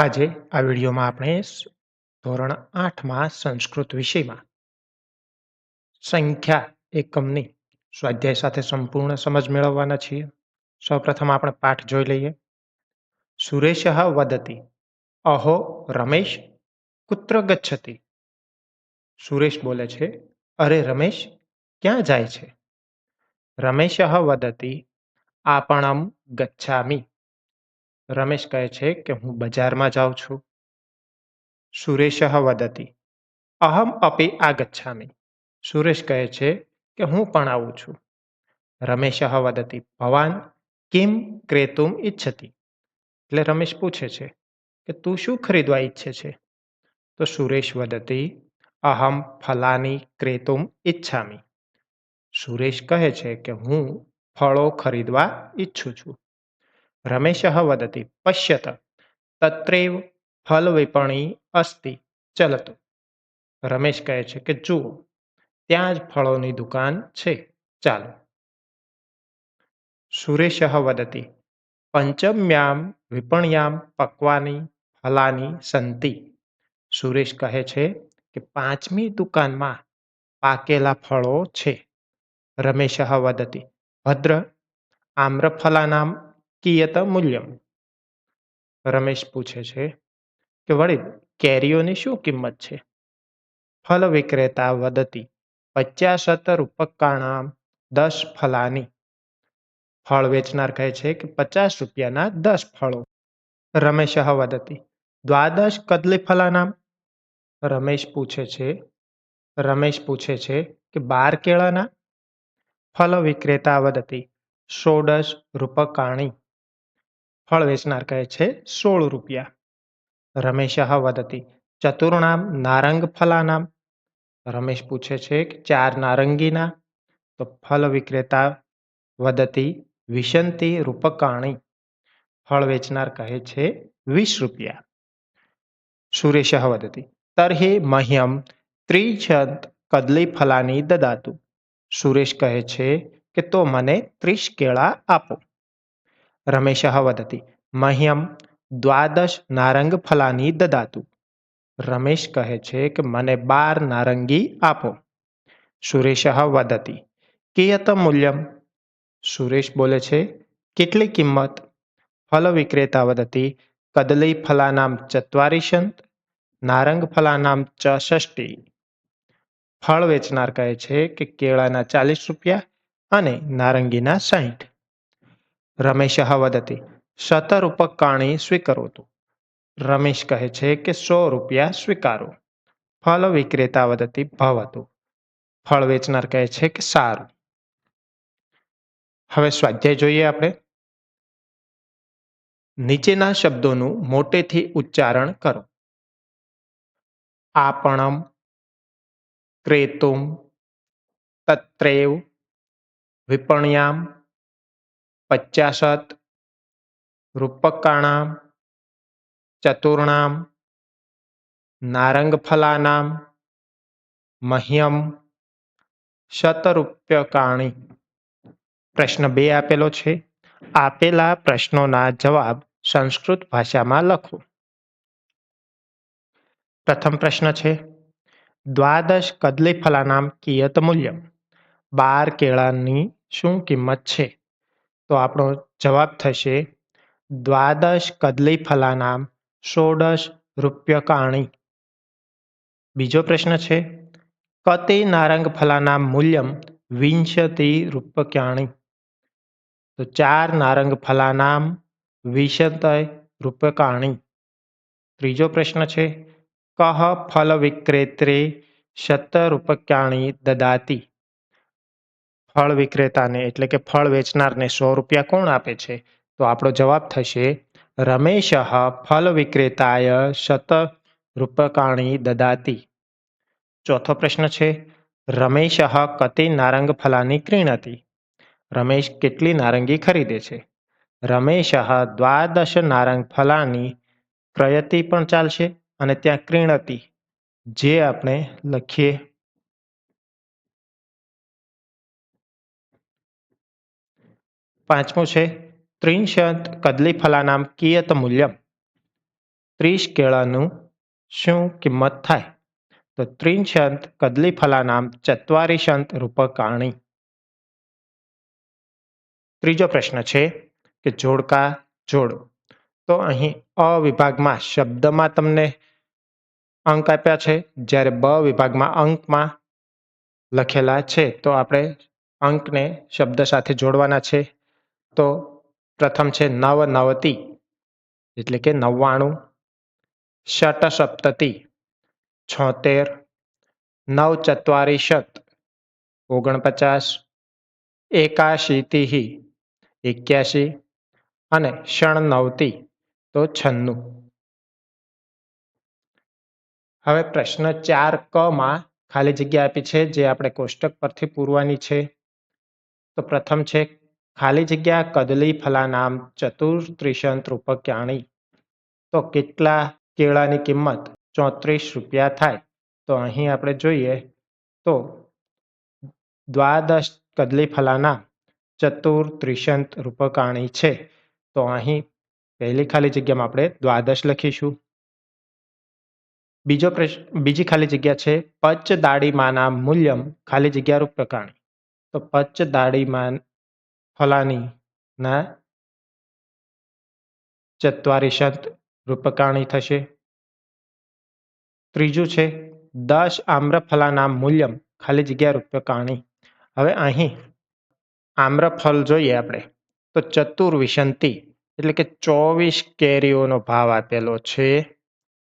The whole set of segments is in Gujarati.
આજે આ વિડીયોમાં આપણે ધોરણ આઠમાં સંસ્કૃત વિષયમાં સંખ્યા એકમની સ્વાધ્યાય સાથે સંપૂર્ણ સમજ મેળવવાના છીએ. સૌપ્રથમ આપણે પાઠ જોઈ લઈએ. સુરેશ વદતી, અહો રમેશ, કુત્ર ગચ્છતી? સુરેશ બોલે છે, અરે રમેશ, ક્યાં જાય છે? રમેશ વદતી, આપણમ ગચ્છામી. રમેશ કહે છે કે હું બજારમાં જાઉં છું. સુરેશ વદતી, અહમ અપી આગચ્છામી સુરેશ કહે છે કે હું પણ આવું છું. રમેશ વદતી, ભવાન, કિમ ક્રેતુમ ઈચ્છતી એટલે રમેશ પૂછે છે કે, તું શું ખરીદવા ઈચ્છે છે? તો સુરેશ વદતી, અહમ ફલાની ક્રેતુમ ઈચ્છામી સુરેશ કહે છે કે, હું ફળો ખરીદવા ઈચ્છું છું. વદતી પશ્યત તત્રેવ ફલ વિપણી અસ્તિ ચલતો રમેશ કહે છે કે, જુઓ, ત્યાં જ ફળોની દુકાન છે, ચાલો. સુરેશ વદતી, પંચમ્યામ વિપણ્યામ પક્વાની ફલાની સંતિ. સુરેશ કહે છે કે, પાંચમી દુકાનમાં પાકેલા ફળો છે. રમેશ વદતી, ભદ્ર આમ્રફલાનામ કિયત મૂલ્યમ? રમેશ પૂછે છે કે વળી કેરીઓની શું કિંમત છે? ફલ વિક્રેતા વદતી પચાસત રૂપકાણામ દસ ફલાની. ફળ વેચનાર કહે છે કે પચાસ રૂપિયાના દસ ફળો. રમેશ વદતી દ્વાદશ કદલી ફલાનામ રમેશ પૂછે છે, રમેશ પૂછે છે કે બાર કેળાના. ફલ વિક્રેતા વદતી ષોડશ રૂપકાણી ફળ વેચનાર કહે છે, સોળ રૂપિયા. રમેશ વદતી, ચતુર્ણામ નારંગ ફલાનામ. રમેશ પૂછે છે કે, ચાર નારંગીના? તો ફલ વિક્રેતા વદતી, વિશંતિ રૂપકાણી. ફળ વેચનાર કહે છે, વીસ રૂપિયા. સુરેશ વદતી, તર્હિ મહ્યમ ત્રિશત કદલી ફલાની દદાતું. સુરેશ કહે છે કે, તો મને ત્રીસ કેળા આપો. રમેશ વદતી મહ્યમ દ્વાદશ નારંગ ફલાની દદાતું રમેશ કહે છે કે મને બાર નારંગી આપો સુરેશ વદતી કિયત મૂલ્યમ સુરેશ બોલે છે કેટલી કિંમત ફલ વિક્રેતા વદતી કદલી ફલાનામ ચત્વારીશંત નારંગ ફલાનામ ચ ષષ્ટી ફળ વેચનાર કહે છે કે કેળાના ચાલીસ રૂપિયા અને નારંગીના સાહીઠ રમેશ વદતી શતરૂપકાણી સ્વીકરોતુ. રમેશ કહે છે કે, સો રૂપિયા સ્વીકારો. ફળ વિક્રેતા વદતી, ભવતું. ફળ વેચનાર કહે છે કે, સારું. હવે સ્વાધ્યાય જોઈએ આપણે. નીચેના શબ્દોનું મોટેથી ઉચ્ચારણ કરો. આપણમ ક્રેતુમ તત્રેવ વિપણ્યામ પચાશત રૂપકાણામ ચતુર્ણામ નારંગફલાનામ મહ્યમ શતરૂપ્યકાણી પ્રશ્ન બે આપેલો છે। આપેલા પ્રશ્નોના જવાબ સંસ્કૃત ભાષામાં લખો। પ્રથમ પ્રશ્ન છે, દ્વાદશ કદલી ફલાનામ કિયત મૂલ્ય બાર કેળાની શું કિંમત છે? તો આપણો જવાબ થશે, દ્વાદશ કદલી ફલાનામ, ષોડશ રૂપ્યકાણી. બીજો પ્રશ્ન છે, કતે નારંગ ફલાનામ મૂલ્યમ વિંશતિ રૂપક્યાણી તો ચાર નારંગ ફલાનામ વિશતય રૂપકાણી ત્રીજો પ્રશ્ન છે, કહ ફલ વિક્રેત્રે શતરૂપક્યાણી દદાતી? ફળ વિક્રેતાને, એટલે કે ફળ વેચનારને સો રૂપિયા કોણ આપે છે? તો આપણો જવાબ થશે, રમેશ ફલ વિક્રેતાય શત રૂપકાણી દદાતી. ચોથો પ્રશ્ન છે, રમેશ કતિ નારંગ ફલાની ક્રીણતી રમેશ કેટલી નારંગી ખરીદે છે? રમેશ દ્વાદશ નારંગ ફલાની ક્રયતી પણ ચાલશે અને ત્યાં ક્રીણતી જે આપણે લખીએ પાંચમું છે, ત્રિંશત કદલી ફલાનામ કિયત મૂલ્યમ. ત્રીસ કેળાનું શું કિંમત થાય? તો ત્રિંશંત કદલી ફલાનામ ચત્વારીશંત રૂપકાણી. ત્રીજો પ્રશ્ન છે કે જોડકા જોડો. તો અહીં અ વિભાગમાં શબ્દમાં તમને અંક આપ્યા છે. જ્યારે બ વિભાગમાં અંકમાં લખેલા છે, તો આપણે અંકને શબ્દ સાથે જોડવાના છે. તો પ્રથમ છે નવ નવતી એટલે કે નવ્વાણું. શટસપ્તતિ છોતેર. નવ ચત્વારિશત ઓગણપચાસ. એકાશીતિહી એક્યાસી અને ષણનવતી, તો છન્નું. હવે પ્રશ્ન ચાર ક માં ખાલી જગ્યા આપી છે, જે આપણે કોષ્ટક પરથી પૂરવાની છે. તો પ્રથમ છે ખાલી જગ્યા કદલી ફલાનામ ત્રિશન ત્રુપક્યાણી તો કેટલા કેળાની કિંમત? ચોત્રીસ રૂપિયા થાય. તો અહીં આપણે જોઈએ તો દ્વાદશ કદલી ફલાના ચતુર્ત્રિશંત રૂપકાણી છે. તો અહીં પહેલી ખાલી જગ્યામાં આપણે દ્વાદશ લખીશું. બીજો પ્રશ્ન બીજી ખાલી જગ્યા છે પચ દાડીમાના મૂલ્યમ ખાલી જગ્યા રૂપકાણી તો પચ દાડીમાન ફલાની ના? ચત્વારિશત રૂપકાણી થશે. ત્રીજું છે, દસ આમ્રફલાના મૂલ્યમ ખાલી જગ્યા રૂપકાણી. હવે અહીં આમ્રફલ જોઈએ આપણે. તો ચતુર્વિશંતિ એટલે કે ચોવીસ કેરીઓનો ભાવ આપેલો છે.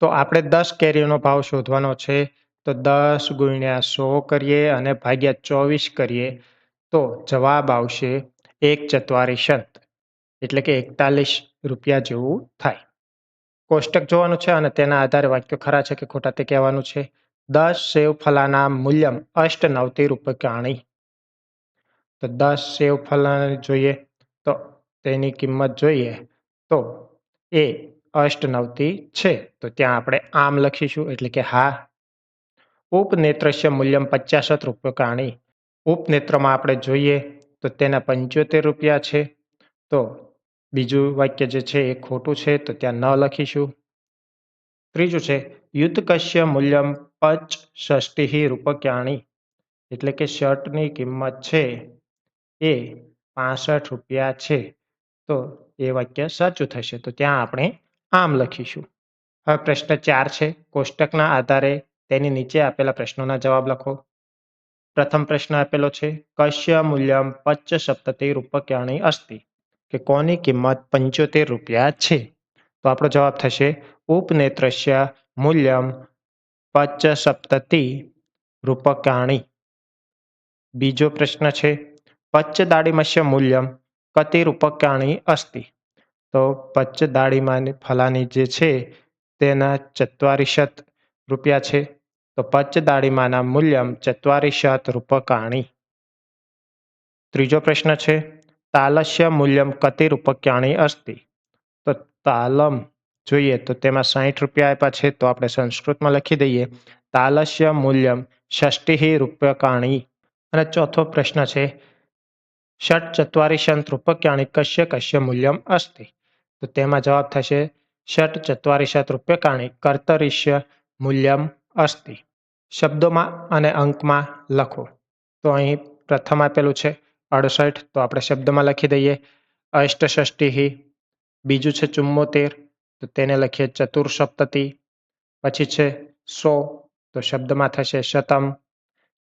તો આપણે દસ કેરીઓનો ભાવ શોધવાનો છે. તો દસ ગુણ્યા સો કરીએ અને ભાગ્યા ચોવીસ કરીએ. તો જવાબ આવશે એક ચત્વારિશત એટલે કે એકતાલીસ રૂપિયા જેવું થાય. કોષ્ટક જોવાનું છે અને તેના આધારે વાક્યો ખરા છે કે ખોટા તે કહેવાનું છે. દસ સેવ ફલાના મૂલ્યમ અષ્ટ નવતી રૂપકાણી. તો દસ સેવ ફલાને જોઈએ તો તેની કિંમત જોઈએ તો એ અષ્ટનવતી છે. તો ત્યાં આપણે આમ લખીશું એટલે કે હા. ઉપનેત્રસ્ય મૂલ્યમ પચાસત રૂપકાણી. ઉપનેત્રમાં આપણે જોઈએ તો તેના પંચોતેર રૂપિયા છે. તો બીજું વાક્ય જે છે એ ખોટું છે, તો ત્યાં ન લખીશું. ત્રીજું છે યુદ્ધકશ્ય મૂલ્યમ પચ ષષ્ટિ રૂપક્યાણી. એટલે કે શર્ટની કિંમત છે એ પાસઠ રૂપિયા છે. તો એ વાક્ય સાચું થશે. તો ત્યાં આપણે આમ લખીશું. હવે પ્રશ્ન ચાર છે, કોષ્ટકના આધારે તેની નીચે આપેલા પ્રશ્નોના જવાબ લખો. પ્રથમ પ્રશ્ન આપેલો છે, કશ્ય મૂલ્યમ પચ સપ્તતિ રૂપક્યાણી અસ્તિ? કે કોની કિંમત પંચોતેર રૂપિયા છે? તો આપણો જવાબ થશે, ઉપનેત્રસ્ય મૂલ્યમ પચ સપ્તતિ રૂપકાણી બીજો પ્રશ્ન છે પચ્ચ દાડીમસ્ય મૂલ્યમ કતિ રૂપકાણી અસ્તિ? તો પચ્ચ દાડીમાં ફલાની જે છે, તેના ચત્વારિશત રૂપિયા છે. તો પચ્ચ દાડીમાના મૂલ્યમ ચત્વારિશત રૂપકાણી. ત્રીજો પ્રશ્ન છે, તાલસ્ય મૂલ્યમ કતિ રૂપક્યાણી અસ્તિ? તો તાલમ જોઈએ તો તેમાં સાહીઠ રૂપિયા આપ્યા છે, તો આપણે સંસ્કૃતમાં લખી દઈએ, તાલસ્ય મૂલ્યમ ષષ્ટિ રૂપકાણી. અને ચોથો પ્રશ્ન છે ષટ ચત્વારિશંત રૂપક્યાણી કશ્ય કશ્ય મૂલ્યમ અસ્તિ? તો તેમાં જવાબ થશે ષટ ચત્વારિશત રૂપ્યકાણી કર્તરિષ્ય મૂલ્યમ અસ્તિ શબ્દોમાં અને અંકમાં લખો. તો અહીં પ્રથમ આપેલું છે અડસઠ, તો આપણે શબ્દમાં લખી દઈએ. અષ્ટષષ્ટિ બીજું છે ચુમ્મોતેર, તો તેને લખીએ ચતુર્સપ્તતિ. પછી છે સો, તો શબ્દમાં થશે શતમ.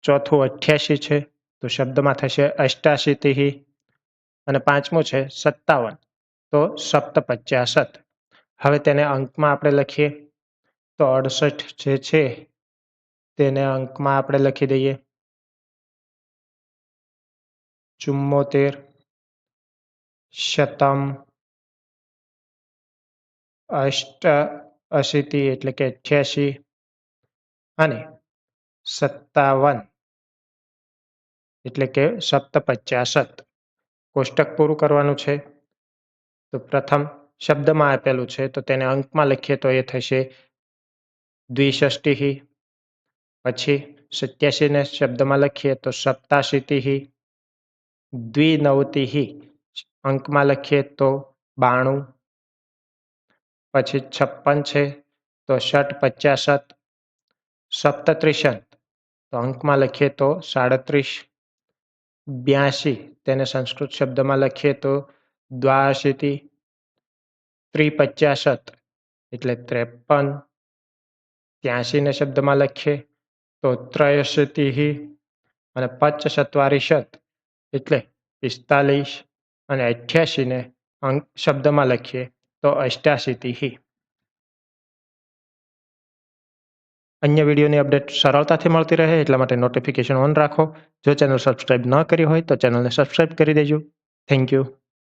ચોથું અઠ્યાસી છે, તો શબ્દમાં થશે અષ્ટાશીતિ અને પાંચમું છે સત્તાવન, તો સપ્ત પચાસત હવે તેને અંકમાં આપણે લખીએ. તો અડસઠ જે છે, તેને અંકમાં આપણે લખી દઈએ. ચુમ્મોતેર, શતમ, અષ્ટ, અશીતિ એટલે કે અઠ્યાસી અને સત્તાવન એટલે કે સપ્ત પચાસત કોષ્ટક પૂરું કરવાનું છે. તો પ્રથમ શબ્દમાં આપેલું છે, તો તેને અંકમાં લખીએ તો એ થશે દ્વિષષ્ટિ, પછી સત્યાસીને શબ્દમાં લખીએ તો સપ્તાશીતિ, દ્વિનવતિ અંકમાં લખીએ તો બાણું, પછી છપ્પન છે તો ષટ પચાસત સપ્તત્રિશત તો અંકમાં લખીએ તો સાડત્રીસ, બ્યાસી તેને સંસ્કૃત શબ્દમાં લખીએ તો દ્વાશીતિ ત્રિપચાસત એટલે ત્રેપન ત્યાસીને શબ્દમાં લખીએ, તો ત્રયશતિહિ અને પચ સત્વારીશત એટલે પિસ્તાલીસ અને અઠ્યાસીને અંક શબ્દમાં લખીએ, તો અષ્ટાશીતિ અન્ય વિડીયોની અપડેટ સરળતાથી મળતી રહે એટલા માટે નોટિફિકેશન ઓન રાખો. જો ચેનલ સબસ્ક્રાઇબ ન કરી હોય તો ચેનલને સબસ્ક્રાઇબ કરી દેજો. Thank you